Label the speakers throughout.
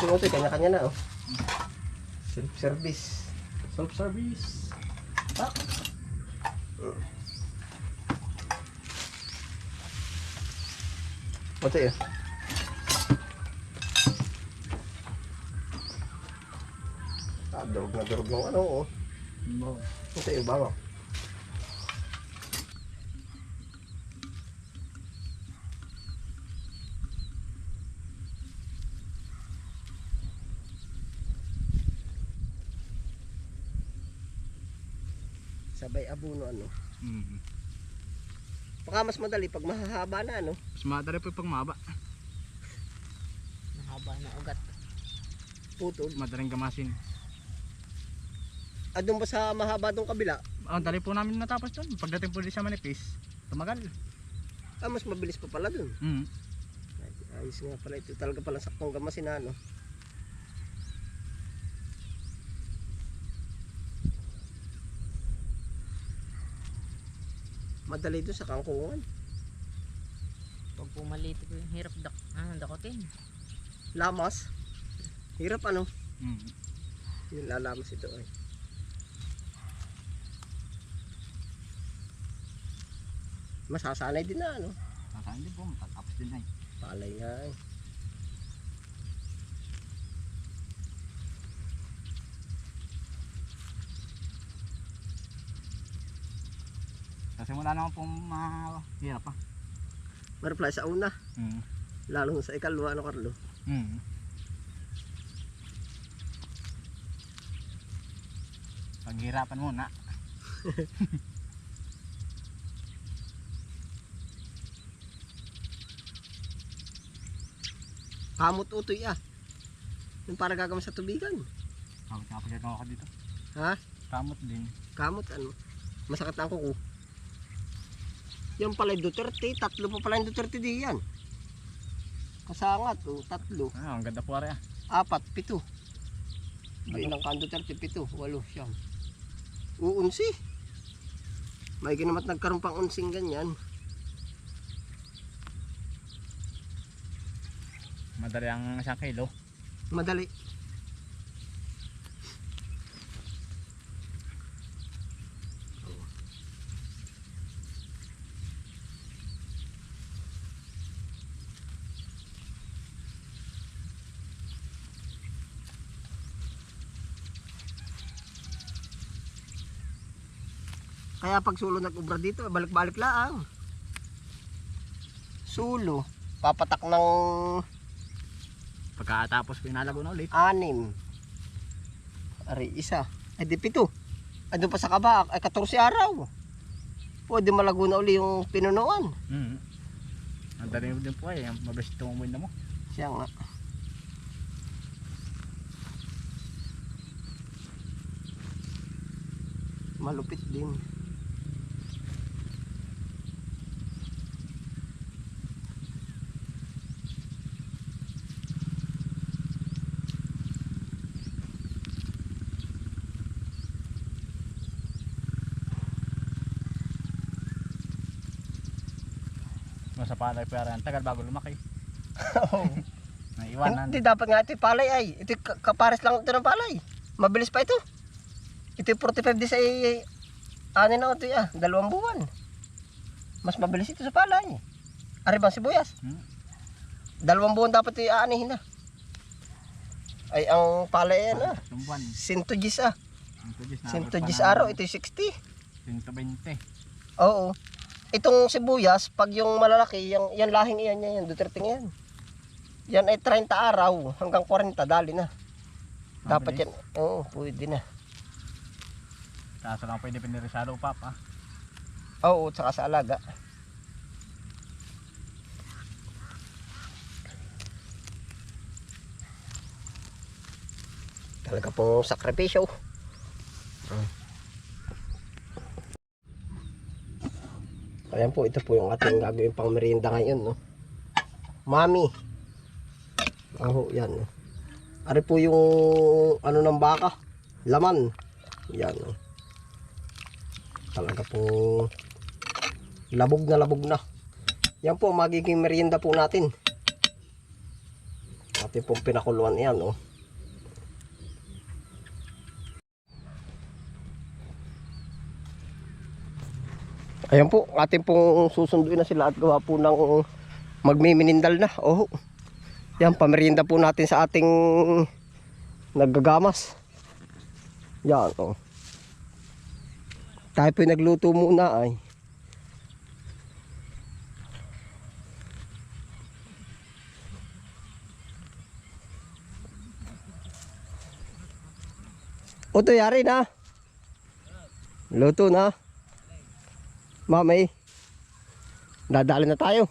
Speaker 1: Yung ito, kanya-kanya na oh. Self-service.
Speaker 2: Self-service.
Speaker 1: Tak. Ito yun. Ah, durog na durog ng ano oh. Yung bawang. Sabay abuno ano.
Speaker 2: Mm.
Speaker 1: Baka mas madali pag mahahaba na ano.
Speaker 2: Mas madali po pag maba.
Speaker 3: Mahaba na ugat.
Speaker 1: Putol.
Speaker 2: Madaling gamasin.
Speaker 1: Ah, doon ba sa mahaba doon kabila?
Speaker 2: Ang dali po namin natapos doon. Pagdating po din sa manipis, tumagal.
Speaker 1: Ah, mas mabilis pa pala doon.
Speaker 2: Mm.
Speaker 1: Ay, ayos nga pala ito. Talaga pala saktong gamasin na ano. Madali doon sa kangkungan.
Speaker 3: Pag pumalito ko yung hirap dak ah, dakotin.
Speaker 1: Lamas. Hirap ano.
Speaker 2: Mm.
Speaker 1: Yung lalamas ito ay. Masasanay din na ano.
Speaker 2: Sasaan din po, matatapos din ay.
Speaker 1: Palay nga eh.
Speaker 2: Kasi mula naman pong mahirap pa.
Speaker 1: Maraply sa una.
Speaker 2: Mm.
Speaker 1: Lalo sa ikalwa ano Carlo.
Speaker 2: Mm. Paghirapan muna.
Speaker 1: Kamot utoy ah. Yung para gagawin sa tubigan.
Speaker 2: Kamot nga pag ako dito.
Speaker 1: Ha?
Speaker 2: Kamot din.
Speaker 1: Kamot ano? Masakit ang kuko. Yan pala yung Duterte. Tatlo pa pala yung Duterte di yan. Kasangat oh. Tatlo.
Speaker 2: Ah, ang ganda po ari ah.
Speaker 1: Apat. Pito. Ilang ka ang Duterte? Pito. Walo. Siyam. Uunsi. May ginamat nagkaroon pang unsing ganyan.
Speaker 2: Madali ang isang kilo.
Speaker 1: Madali. Kaya pag sulo nag-ubra dito, balik-balik lang. Sulo, papatak ng
Speaker 2: Pagkatapos ko inalago na ulit.
Speaker 1: anim. Ari, isa. Ay, di pito. Doon pa sa kabak. Ay, 14 araw. Pwede malago na uli yung pinunuan.
Speaker 2: Mm. Ang dali din po ay, mabilis tumumoy na mo.
Speaker 1: Siya nga. Malupit din.
Speaker 2: Nasa palay pero ang tagal bago lumaki.
Speaker 1: Oo.
Speaker 2: Naiwanan.
Speaker 1: Hindi dapat nga ito yung palay ay. Ito yung ka- kapares lang ito ng palay. Mabilis pa ito. Ito yung 45 days ay ano na ito ah, dalawang buwan. Mas mabilis ito sa palay. Ari bang sibuyas?
Speaker 2: Hmm.
Speaker 1: Dalawang buwan dapat ito aanihin na. Ay ang palay yan ah.
Speaker 2: Lumbuan.
Speaker 1: Sintugis ah.
Speaker 2: Sintugis na.
Speaker 1: Sintugis araw, ito yung 60.
Speaker 2: 120.
Speaker 1: Oo. Itong sibuyas, pag yung malalaki, yung, yung lahing iyan, yan, yan, Duterte yan. Yan ay 30 araw hanggang 40, dali na. Dapat yan, oo, pwede na.
Speaker 2: Kaso lang pwede pinirisado pa pa.
Speaker 1: Oo, tsaka sa alaga. Talaga pong sakripisyo. Ayan po, ito po yung ating gagawin pang merienda ngayon, no. Mami. Oh, yan. no. Ari po yung ano ng baka, laman. Yan. no. Talaga po labog na labog na. Yan po magiging merienda po natin. Ating pong pinakuluan yan, oh. Ayan po, ating pong susunduin na sila at gawa po ng magmiminindal na. Oh. Yan, pamerienda po natin sa ating naggagamas. Yan, oh. Tayo po nagluto muna ay. O to yari na. Luto na. Mamay. Dadali na tayo.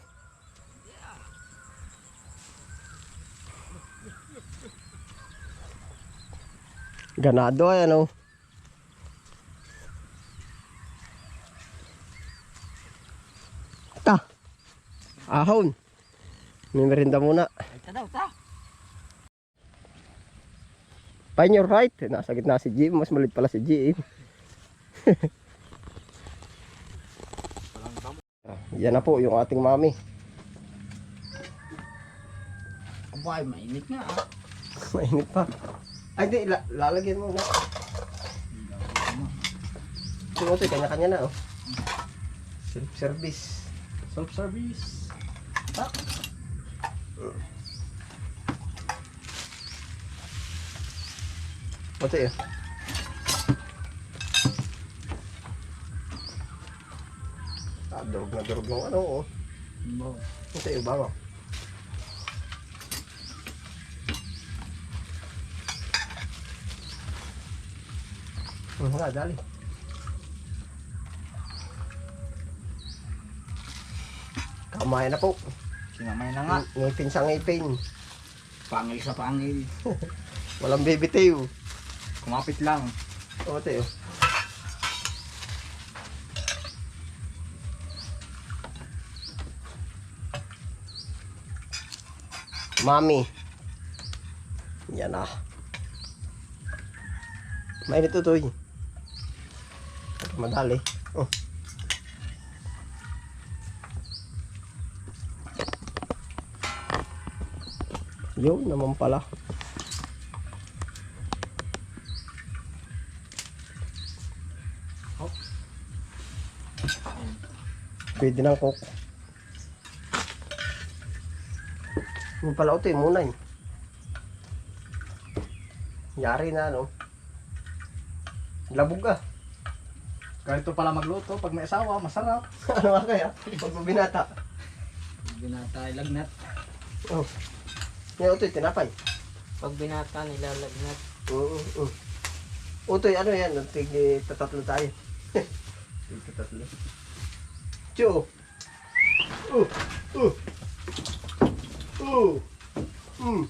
Speaker 1: Ganado ay ano. Ta. Ahon. May merinda muna.
Speaker 3: Ta daw, ta.
Speaker 1: Find your right. Nasa gitna si Jim. Mas malit pala si Jim. Yan na po yung ating mami.
Speaker 3: Abay, mainit nga ah.
Speaker 1: Mainit pa. Ay, di. La lalagyan mo na. Ito ito, kanya-kanya na oh. Self-service.
Speaker 2: Self-service.
Speaker 1: Ito yun. Ah, durog na durog ng ano oh. Ito yung bago. Ano nga, dali. Kamay na po.
Speaker 2: Sinamay na nga.
Speaker 1: Ngipin sa ngipin.
Speaker 2: Pangil sa pangil.
Speaker 1: Walang bibitiw.
Speaker 2: Kumapit lang.
Speaker 1: Oo, tayo. Mami. Yan na. Mainit ito eh. Madali. Oh. Yun naman pala. Pwede ng coke. Yung pala ito yung muna eh. Yari na no. Labog ah.
Speaker 2: Ganito pala magluto. Pag may asawa, masarap.
Speaker 1: ano nga kaya? Pag binata.
Speaker 3: Binata, lagnat.
Speaker 1: Oh. Ngayon ito yung tinapay.
Speaker 3: Pag binata, nilalagnat.
Speaker 1: Oo. oo. Utoy, ano yan? Tig tatatlo tayo. Tig tatatlo. Cho. Uh. Uh. Uh. Mm.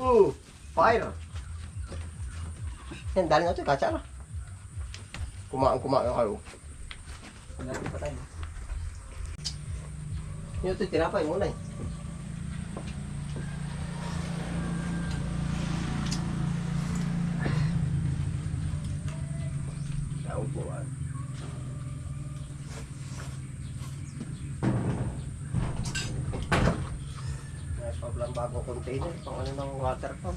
Speaker 1: Uh. Fire. Yan, dali nga ito. Katsara. Kumaan, kumaan kayo.
Speaker 2: Natin pa tayo.
Speaker 1: Yun ito, tinapay muna eh. Naupuan. Meron pa lang bagong container, pang water pump.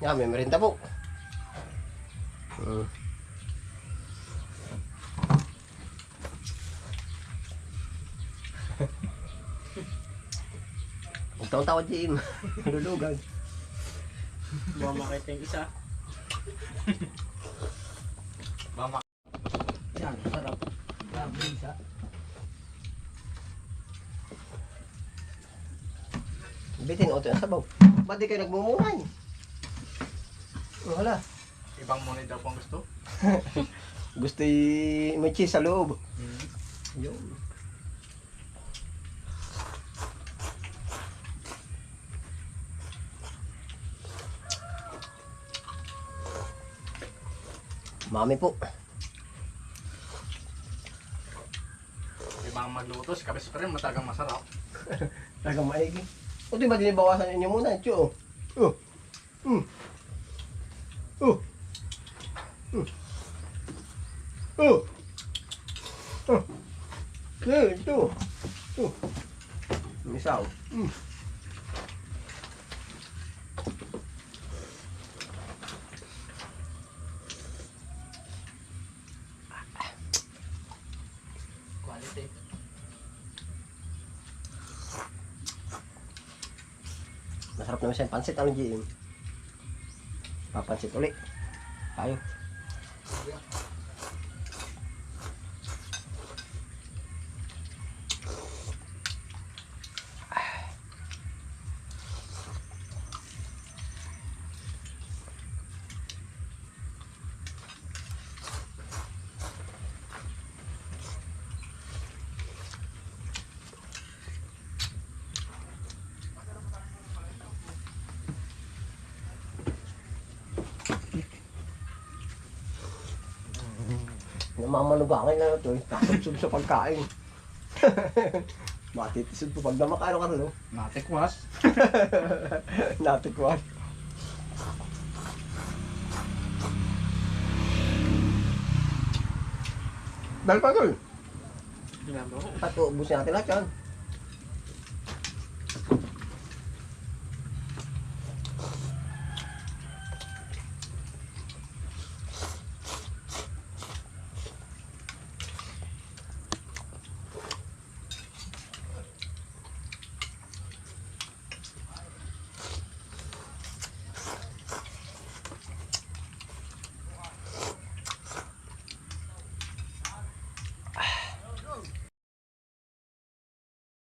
Speaker 1: Yan, may merinda po. Hmm. Ang tawad Jim. Lulugan.
Speaker 3: Baka makita yung isa.
Speaker 2: Mama.
Speaker 1: Yan, sarap. Yan, bisa. Bitin o yung sabaw. Ba't di kayo nagmumurahin? Wala.
Speaker 2: Ibang money daw pang gusto.
Speaker 1: Gusto y- may cheese sa loob. Yun. Mami po.
Speaker 2: Ibang magluto. Si Kabis pa rin matagang masarap.
Speaker 1: Talagang maigi. O di ba dinibawasan ninyo muna? Tiyo. Oh. Mm. Oh. Mm. Oh. Oh. Eh, ito. Oh. Yung isa oh. Mm. Masarap naman siya pansit. Anong GM? Papansit ulit. Tayo. Namamalubangan na ito eh. Takot sa pagkain. Matitisod po pag namakaano ka no?
Speaker 2: Natikwas.
Speaker 1: Natikwan. Dahil pa doon. At ubusin natin lahat yan.